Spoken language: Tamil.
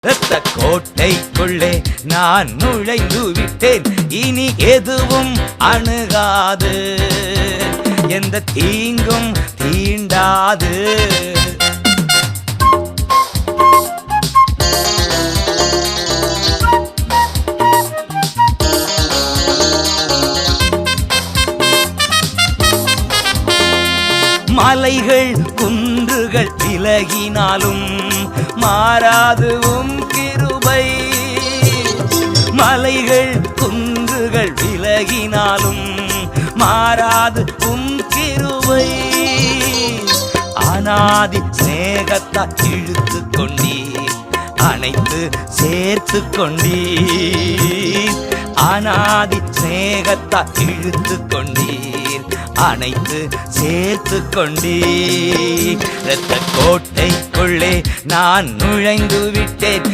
ரத்த கோட்டைக்குள்ளே நான் நுழைந்து விட்டேன். இனி எதுவும் அணுகாது. எந்த தீங்கும் தீண்டாது. மலைகள் குன்றுகள் விலகினாலும் மாறாது உம் கிருபை. மலைகள் குன்றுகள் விலகினாலும் மாறாது உம் கிருபை. அனாதி சேகத்தா இழுத்து கொண்டீர் அனைத்து சேர்த்து கொண்டீர். அனாதி சேகத்தா இழுத்து கொண்டீர். அனைத்து சேர்த்து கொண்டே இரத்த கோட்டைக்குள்ளே நான் நுழைந்து விட்டேன்